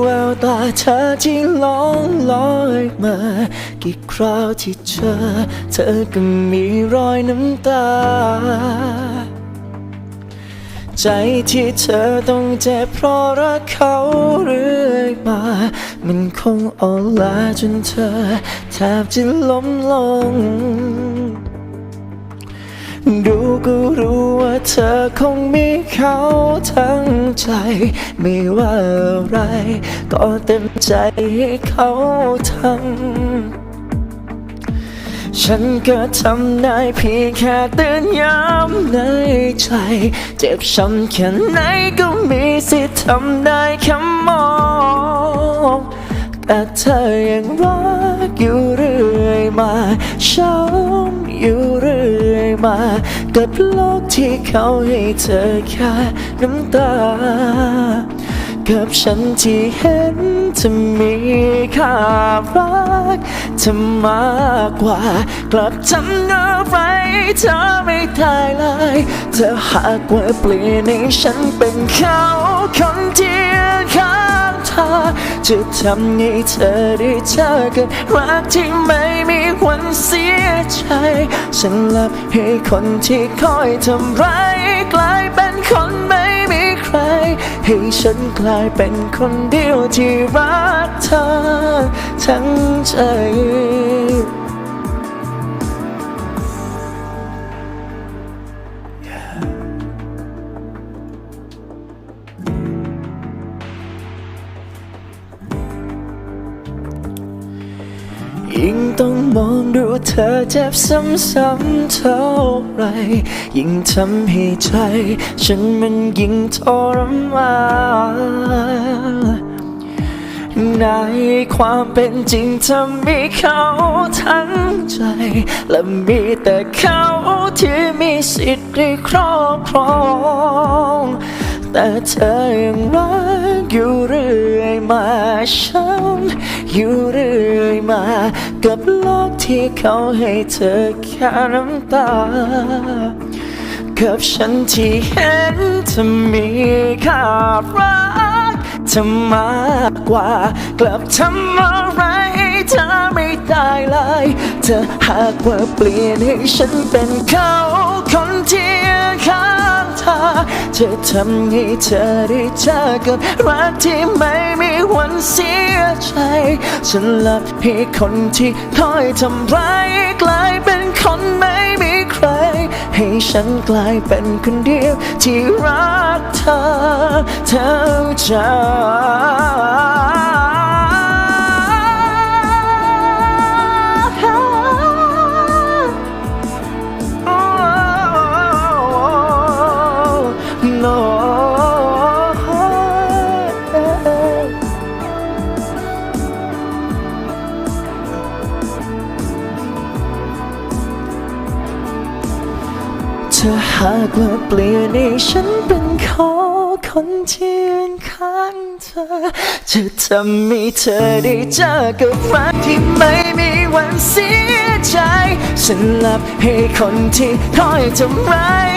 แววตาเธอที่ล่องลอยมา กี่คราวที่เจอเธอก็มีรอยน้ำตา ใจที่เธอต้องเจ็บเพราะรักเขาเรื่อยมา มันคงอ่อนล้าจนเธอแทบจะล้มลง เธอคงมีเขาทั้งใจ ไม่ว่าอะไร ก็เต็มใจให้เขาทำฉันก็ทำได้เพียงแค่เตือนย้ำในใจ เจ็บช้ำแค่ไหนก็มีสิทธิ์ทำได้แค่มองแต่เธอยังรักอยู่เรื่อยมาช้ำอยู่เรื่อยมา กับโลกที่เขาให้เธอแค่น้ำตา กับฉันที่เห็นเธอมีค่ารักเธอมากกว่า กลับทำอะไรเธอไม่ได้เลยเธอหากว่าเปลี่ยนให้ฉันเป็นเขาคนที่ยืนข้างเธอจะทำให้เธอได้เจอกับรักที่ไม่มีวันเสีย ใจ ฉันลับให้คนที่คอยทำร้ายกลายเป็นคนไม่มีใคร ให้ฉันกลายเป็นคนเดียวที่รักเธอทั้งใจ ยิ่งต้องมองดูเธอเจ็บซ้ำๆเท่าไร ยิ่งทำให้ใจ ฉันมันยิ่งทรมานในความเป็นจริงเธอมีเขาทั้งใจ และมีแต่เขาที่มีสิทธิ์ได้ครอบครอง แต่เธอยังรักอยู่ มาช้ำอยู่เรื่อยมา กับโลกที่เขาให้เธอแค่น้ำตา กับฉันที่เห็นเธอมีค่ารักเธอมากกว่า กลับทำอะไรให้เธอไม่ได้เลย เธอหากว่าเปลี่ยนให้ฉันเป็นเขาคนที่ จะทำให้เธอได้เจอกับรักที่ไม่มีวันเสียใจฉันรับให้คนที่คอยทำร้ายกลายเป็นคนไม่มีใคร ให้ฉันกลายเป็นคนเดียวที่รักเธอทั้งใจ เธอหากว่าเปลี่ยนให้ฉันเป็นขอคนที่ยืนข้างเธอ จะทำให้เธอได้เจอกับรักที่ไม่มีวันเสียใจฉันรับให้คนที่คอยทำร้าย